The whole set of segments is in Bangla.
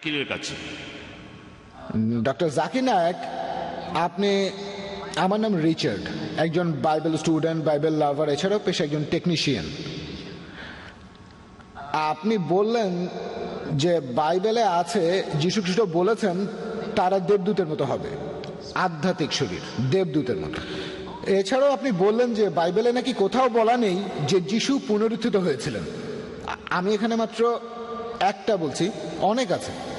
উকিলের কাছে। ডক্টর জাকির নায়ক, আপনি, আমার নাম রিচার্ড, একজন বাইবেল স্টুডেন্ট, বাইবেল লাভার, এছাড়াও পেশা একজন টেকনিশিয়ান। আপনি বললেন যে বাইবেলে আছে, যীশু খ্রিস্ট বলেছেন, তারা দেবদূতের মতো হবে। আধ্যাত্মিক শরীর, দেবদূতের মতো। এছাড়াও আপনি বললেন যে বাইবেলে নাকি কোথাও বলা নেই যে যিশু পুনরুত্থিত হয়েছিলেন। আমি এখানে মাত্র একটা বলছি, অনেক আছে।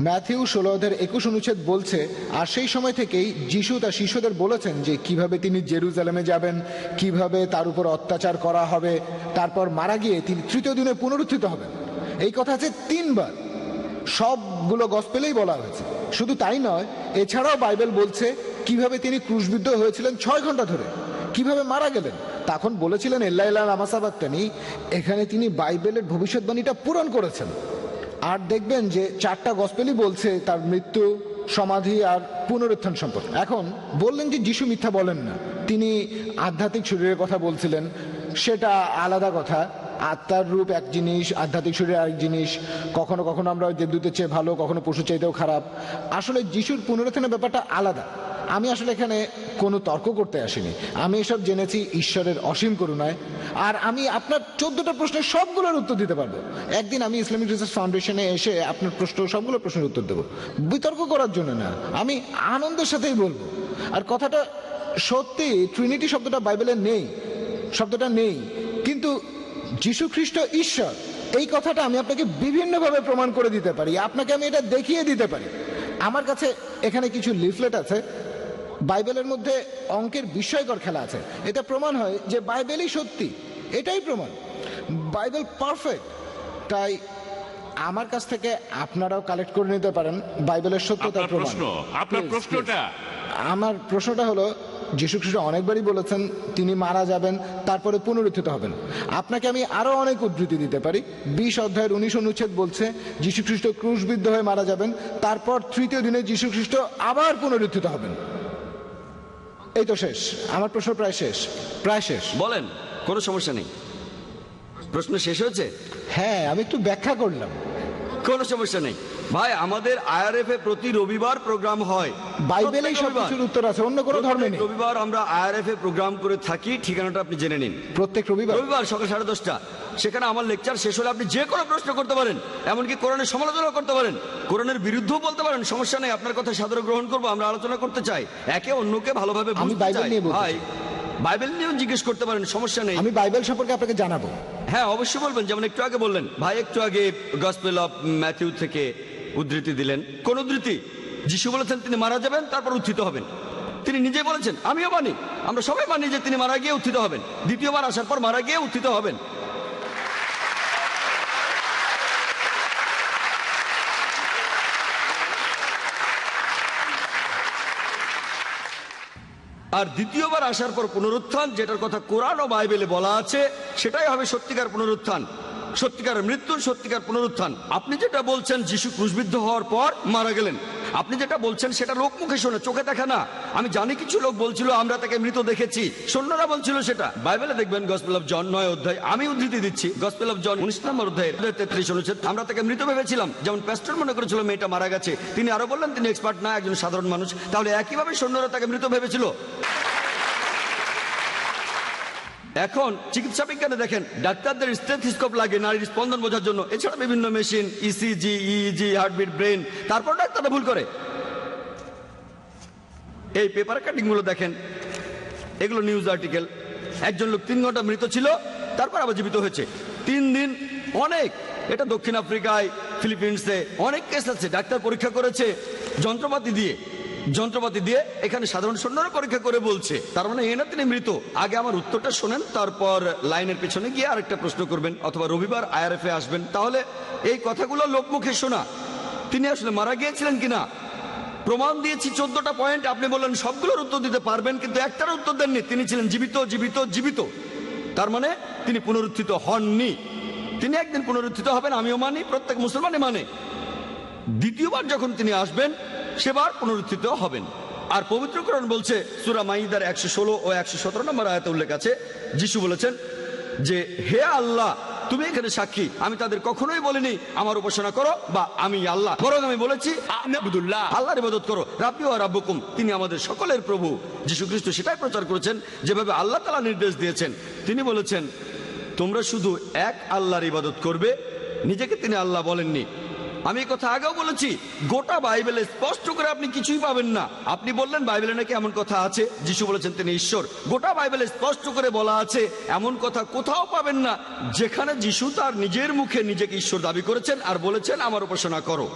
ম্যাথিউ ষোলো একুশ অনুচ্ছেদ বলছে, আর সেই সময় থেকেই যিশু তার শিষ্যদের বলেছেন যে, কীভাবে তিনি জেরুজালেমে যাবেন, কীভাবে তার উপর অত্যাচার করা হবে, তারপর মারা গিয়ে তিনি তৃতীয় দিনে পুনরুত্থিত হবেন। এই কথা আছে তিনবার। সবগুলো গসপেলেই বলা হয়েছে। শুধু তাই নয়, এছাড়াও বাইবেল বলছে, কীভাবে তিনি ক্রুশবিদ্ধ হয়েছিলেন ছয় ঘণ্টা ধরে, কীভাবে মারা গেলেন। তখন বলেছিলেন এল্লা এল্লা আমাসাবাত্তানি এখানে তিনি বাইবেলের ভবিষ্যৎবাণীটা পূরণ করেছেন। আর দেখবেন যে চারটা গসপেলই বলছে তার মৃত্যু, সমাধি আর পুনরুত্থান সম্পর্কে। এখন বললেন যে যিশু মিথ্যা বলেন না। তিনি আধ্যাত্মিক শরীরের কথা বলছিলেন। সেটা আলাদা কথা। আত্মার রূপ এক জিনিস, আধ্যাত্মিক শরীর আরেক জিনিস। কখনো কখনো আমরা দেবদূতের চেয়ে ভালো, কখনো পশু চাইতেও খারাপ। আসলে যিশুর পুনরুত্থানের ব্যাপারটা আলাদা। আমি আসলে এখানে কোনো তর্ক করতে আসিনি। আমি এসব জেনেছি ঈশ্বরের অসীম করুণায়। আর আমি আপনার চোদ্দটা প্রশ্নের সবগুলোর উত্তর দিতে পারব। একদিন আমি ইসলামিক রিসার্চ ফাউন্ডেশনে এসে আপনার প্রশ্ন, সবগুলো প্রশ্নের উত্তর দেবো। বিতর্ক করার জন্য না, আমি আনন্দের সাথেই বলব। আর কথাটা সত্যি ট্রিনিটি শব্দটা বাইবেলে নেই, শব্দটা নেই। কিন্তু যীশু খ্রিস্ট ঈশ্বর, এই কথাটা আমি আপনাকে বিভিন্নভাবে প্রমাণ করে দিতে পারি। আপনাকে আমি এটা দেখিয়ে দিতে পারি। আমার কাছে এখানে কিছু লিফলেট আছে। বাইবেলের মধ্যে অঙ্কের বিস্ময়কর খেলা আছে। এটা প্রমাণ হয় যে বাইবেলই সত্যি। এটাই প্রমাণ। Bible perfect. তাই আমার কাছ থেকে আপনারাও কালেক্ট করে নিতে পারেন। বাইবেলের সত্যতার প্রমাণ। প্রশ্ন? আপনার প্রশ্নটা? আমার প্রশ্নটা হলো যীশু খ্রিস্ট অনেকবারই বলেছেন তিনি মারা যাবেন তারপরে পুনরুত্থিত হবেন। আপনাকে আমি আরও অনেক উদ্ধৃতি দিতে পারি। বিশ অধ্যায়ের উনিশ অনুচ্ছেদ বলছে যীশু খ্রিস্ট ক্রুশবিদ্ধ হয়ে মারা যাবেন তারপর তৃতীয় দিনে যীশু খ্রিস্ট আবার পুনরুত্থিত হবেন। এই তো শেষ। আমার প্রশ্ন প্রায় শেষ। প্রায় শেষ। বলেন কোনো সমস্যা নেই। প্রশ্ন শেষ হয়েছে? হ্যাঁ আমি একটু ব্যাখ্যা করলাম। কোনো সমস্যা নেই। ভাই আমাদের আইআরএফ এ প্রতি রবিবার প্রোগ্রাম হয়। বাইবেলেই প্রত্যেক সব কিছুর উত্তর আছে অন্য কোনো ধর্মে নেই। রবিবার আমরা আইআরএফ এ প্রোগ্রাম করে থাকি ঠিকানাটা আপনি জেনে নিন। প্রত্যেক রবিবার? রবিবার সকাল সাড়ে দশটা। সেখানে আমার লেকচার শেষ হলে আপনি যে কোনো প্রশ্ন করতে পারেন এমনকি কোরআনের সমালোচনা করতে পারেন। কোরআনের বিরুদ্ধেও বলতে পারেন সমস্যা নেই আপনার কথা সাদরে গ্রহণ করব আমরা আলোচনা করতে চাই। একে অন্যকে ভালোভাবে আমি বাইবেল নিয়ে বলতে ভাই বাইবেল নিয়েও জিজ্ঞেস করতে পারেন সমস্যা নেই। আমি বাইবেল সম্পর্কে আপনাকে জানাব। হ্যাঁ অবশ্যই বলবেন যেমন একটু আগে বললেন ভাই একটু আগে গসপেল অফ ম্যাথিউ থেকে উদ্ধৃতি দিলেন। কোন উদ্ধৃতি? যিশু বলেছেন, তিনি মারা যাবেন, তারপর উত্থিত হবেন। তিনি নিজে বলেছেন, আমিও মানি। আমরা সবাই মানি যে তিনি মারা গিয়ে উত্থিত হবেন। দ্বিতীয়বার আসার পর মারা গিয়ে উত্থিত হবেন। আর দ্বিতীয়বার আসার পর পুনরুত্থান, যেটার কথা কোরআন ও বাইবেলে বলা আছে, সেটাই হবে সত্যিকার পুনরুত্থান। সত্যিকার মৃত্যু, সত্যিকার পুনরুত্থান। আপনি যেটা বলছেন, যিশু ক্রুশবিদ্ধ হওয়ার পর মারা গেলেন। আপনি যেটা বলছেন, সেটা লোক মুখে শোনে, চোখে দেখা না। আমি জানি কিছু লোক বলছিল, আমরা তাকে মৃত দেখেছি। সৈন্যরা বলছিল সেটা। বাইবেলে দেখবেন গসপেল অফ জন নয় অধ্যায়, আমি উদ্ধৃতি দিচ্ছি। গসপেল অফ জন উনিশ নম্বর অধ্যায় তেত্রিশ অনুচ্ছেদ, আমরা তাকে মৃত ভেবেছিলাম। যেমন প্যাস্টর মনে করেছিল, মেয়েটা মারা গেছে। তিনি আরও বললেন, তিনি এক্সপার্ট না, একজন সাধারণ মানুষ। তাহলে একইভাবে সৈন্যরা তাকে মৃত ভেবেছিল। এখন চিকিৎসা বিজ্ঞানে দেখেন, ডাক্তারদের স্টেথিস্কোপ লাগে নারীর স্পন্দন বোঝার জন্য এছাড়া বিভিন্ন machine ECG EEG heartbeat brain তারপর ডাক্তাররা ভুল করে। এই পেপার কাটিংগুলো দেখেন, এগুলো নিউজ আর্টিকেল একজন লোক তিন ঘণ্টা মৃত ছিল, তারপর আবার জীবিত হয়েছে। তিন দিন অনেক, এটা দক্ষিণ আফ্রিকায়, ফিলিপিন্সে অনেক কেস আছে, ডাক্তার পরীক্ষা করেছে যন্ত্রপাতি দিয়ে। যন্ত্রপাতি দিয়ে এখানে সাধারণ সৈন্যরা পরীক্ষা করে বলছে। তার মানে এ না তিনি মৃত। আগে আমার উত্তরটা শোনেন, তারপর লাইনের পেছনে গিয়ে আরেকটা প্রশ্ন করবেন, অথবা রবিবার আইআরএফ এ আসবেন। তাহলে এই কথাগুলো লোকমুখে শোনা। তিনি আসলে মারা গিয়েছিলেন কিনা? প্রমাণ দিয়েছি, চোদ্দটা পয়েন্ট আপনি বললেন, সবগুলোর উত্তর দিতে পারবেন, কিন্তু একটার উত্তর দেননি। তিনি ছিলেন জীবিত জীবিত জীবিত। তার মানে তিনি পুনরুত্থিত হননি। তিনি একদিন পুনরুত্থিত হবেন, আমিও মানি, প্রত্যেক মুসলমানই মানে। দ্বিতীয়বার যখন তিনি আসবেন সেবার পুনরুত্থিত হবেন। আর পবিত্রকরণ বলছে, সুরা মাইদার একশো ষোলো ও একশো সতেরো নম্বর আয়তে উল্লেখ আছে, যিশু বলেছেন যে, হে আল্লাহ, তুমি এখানে সাক্ষী। আমি তাদের কখনোই বলিনি, আমার উপাসনা করো বা আমি আল্লাহ। বরং আমি বলেছি আল্লাহর ইবাদত করো। রাব্বি ও রাব্বুকুম, তিনি আমাদের সকলের প্রভু। যীশু খ্রিস্ট সেটাই প্রচার করেছেন, যেভাবে আল্লাহ তালা নির্দেশ দিয়েছেন। তিনি বলেছেন, তোমরা শুধু এক আল্লাহর ইবাদত করবে, নিজেকে তিনি আল্লাহ বলেননি। আমি কথা আগেও বলেছি, গোটা বাইবেলে স্পষ্ট করে আপনি কিছুই পাবেন না। আপনি বললেন, বাইবেলে নাকি এমন কথা আছে? যিশু বলেছেন, তিনি ঈশ্বর। গোটা বাইবেলে স্পষ্ট করে বলা আছে, এমন কথা কোথাও পাবেন না, যেখানে যিশু তার নিজের মুখে নিজেকে ঈশ্বর দাবি করেছেন আর বলেছেন, আমার উপাসনা করো।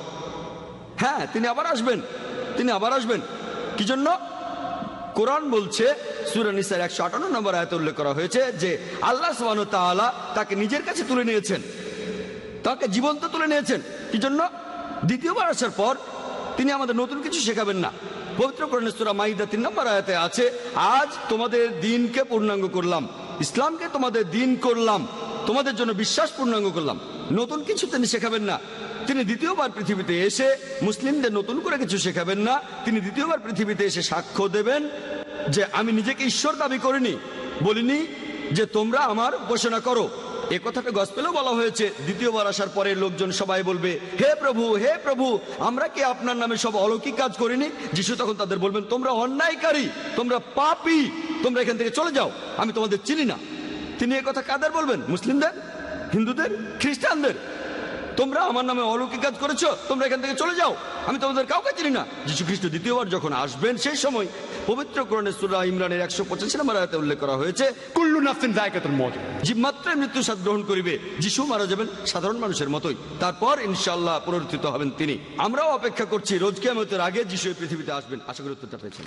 হ্যাঁ তিনি আবার আসবেন, তিনি আবার আসবেন। কি জন্য? কোরআন বলছে সুরানিসার একশো আটান্ন নম্বর আয়তে উল্লেখ করা হয়েছে যে, আল্লাহ তাআলা তাকে নিজের কাছে তুলে নিয়েছেন, তাকে জীবন্ত তুলে নিয়েছেন। কি জন্য দ্বিতীয়বার আসার পর তিনি আমাদের নতুন কিছু শেখাবেন না। পবিত্র মাইদা তিন নম্বর আয়াতে আছে, আজ তোমাদের দিনকে পূর্ণাঙ্গ করলাম। ইসলামকে তোমাদের দিন করলাম। তোমাদের জন্য বিশ্বাস পূর্ণাঙ্গ করলাম। নতুন কিছু তিনি শেখাবেন না। তিনি দ্বিতীয়বার পৃথিবীতে এসে মুসলিমদের নতুন করে কিছু শেখাবেন না। তিনি দ্বিতীয়বার পৃথিবীতে এসে সাক্ষ্য দেবেন যে, আমি নিজেকে ঈশ্বর দাবি করিনি, বলিনি যে তোমরা আমার উপাসনা করো। এ কথাটা গসপেলেও বলা হয়েছে। দ্বিতীয়বার আসার পরে লোকজন সবাই বলবে, হে প্রভু হে প্রভু, আমরা কি আপনার নামে সব অলৌকিক কাজ করিনি? যিশু তখন তাদের বলবেন, তোমরা অন্যায়কারী, তোমরা পাপী, তোমরা এখান থেকে চলে যাও, আমি তোমাদের চিনি না। তিনি এ কথা কাদের বলবেন? মুসলিমদের? হিন্দুদের? খ্রিস্টানদের? তোমরা আমার নামে অলৌকিক কাজ করেছ, তোমরা এখান থেকে চলে যাও, আমি তোমাদের কাউকে চিনি না। যীশু খ্রিস্ট দ্বিতীয়বার যখন আসবেন সেই সময় পবিত্র কোরণে সুরা ইমরানের একশো পঁচাশি নম্বর আয়াতে উল্লেখ করা হয়েছে কুল্লু নাফিন নাফসিন মত। যে জীবমাত্রায় মৃত্যু স্বাদ গ্রহণ করিবে যিশু মারা যাবেন সাধারণ মানুষের মতোই। তারপর ইনশাল্লাহ পুনরুত্থিত হবেন তিনি। আমরাও অপেক্ষা করছি রোজকে কেমতের আগে যিশু এই পৃথিবীতে আসবেন। আশা করি উত্তরটা পেয়েছেন।